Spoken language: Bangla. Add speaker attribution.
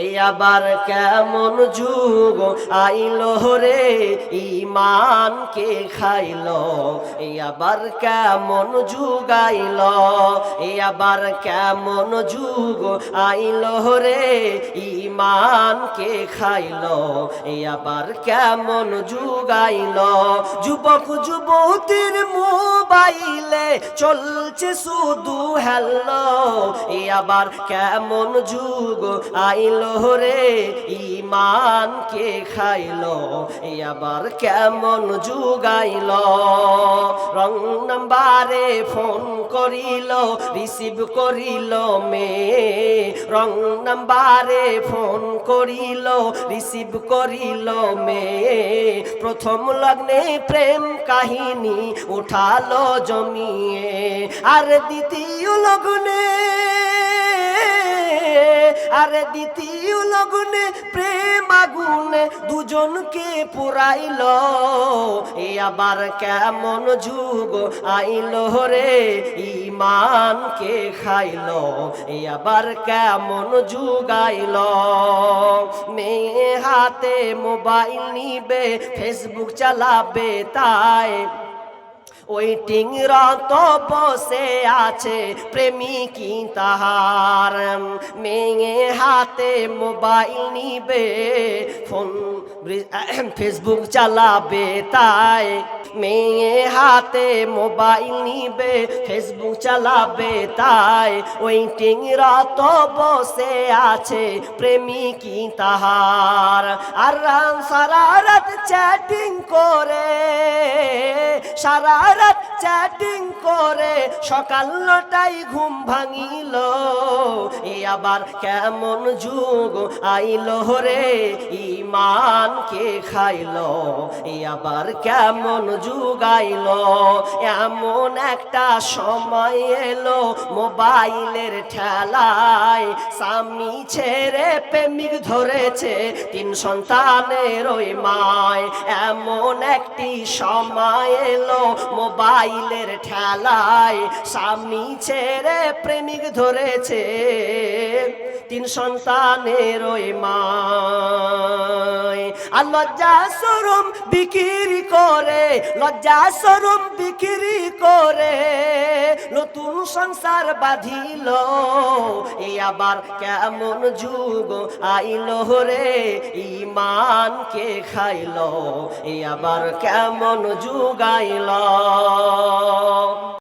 Speaker 1: এই আবার কেমন যুগ? আইলো রে ইমানকে খাইলো? এই আবার কেমন যুগ আইলো? এই আবার কেমন যুগ? আইলো রে ইমানকে খাইলো? এই আবার কেমন যুগ আইলো? যুবক, যুবতীর মোবাইলে চলছে শুধু হ্যালো। এ আবার কেমন যুগ আইলো রে ইমানকে খাইলো? এ আবার কেমন যুগ আইলো রং নাম্বারে ফোন করিল, রিসিভ করিল মে রং নাম্বারে ফোন করিল, রিসিভ করিল মে প্রথম লগ্নে প্রেম কাহিনী উঠালো জমিয়ে। আর দ্বিতীয় লগ্নে আরে দ্বিতীয় লগ্নে প্রেম আগুনে দুজনকে পুরাইল। এ আবার কেমন যুগ আইল রে ইমানকে খাইল। এ আবার কেমন যুগ আইল। মেয়ে হাতে মোবাইল নিবে, ফেসবুক চালাবে তাই। ওয়েটিং রত বসে আছে প্রেমিকি তাহার। মেয়ে হাতে মোবাইল নিবে, ফোন ফেসবুক চালাবে তাই। মেয়ে হাতে মোবাইল নিবে ফেসবুক চালাবে তাই। ওয়েটিং রত বসে আছে প্রেমী প্রেমিকি তাহার। আর সারা রাত চ্যাটিং করে, সারা রাত চ্যাটিং করে, সকাল নটাই ঘুম ভাঙিল। আবার কেমন যুগ আইল রে ইমানকে খাইল? এ আবার কেমন যুগ আইল? এমন একটা সময় এলো মোবাইলের ঠেলায়। স্বামী ছেড়ে প্রেমিক ধরেছে তিন সন্তানের ওই মায়। এমন একটি সময় এলো মোবাইলের ঠেলায় স্বামী ছেড়ে প্রেমিক ধরেছে। তিন সন্তানের ওই মা আর লজ্জা সরম বিক্রি করে লজ্জা সরম বিক্রি সংসার বাঁধিল। এ আবার কেমন যুগ আইল রে ইমানকে খাইল। এ আবার কেমন যুগ আইল।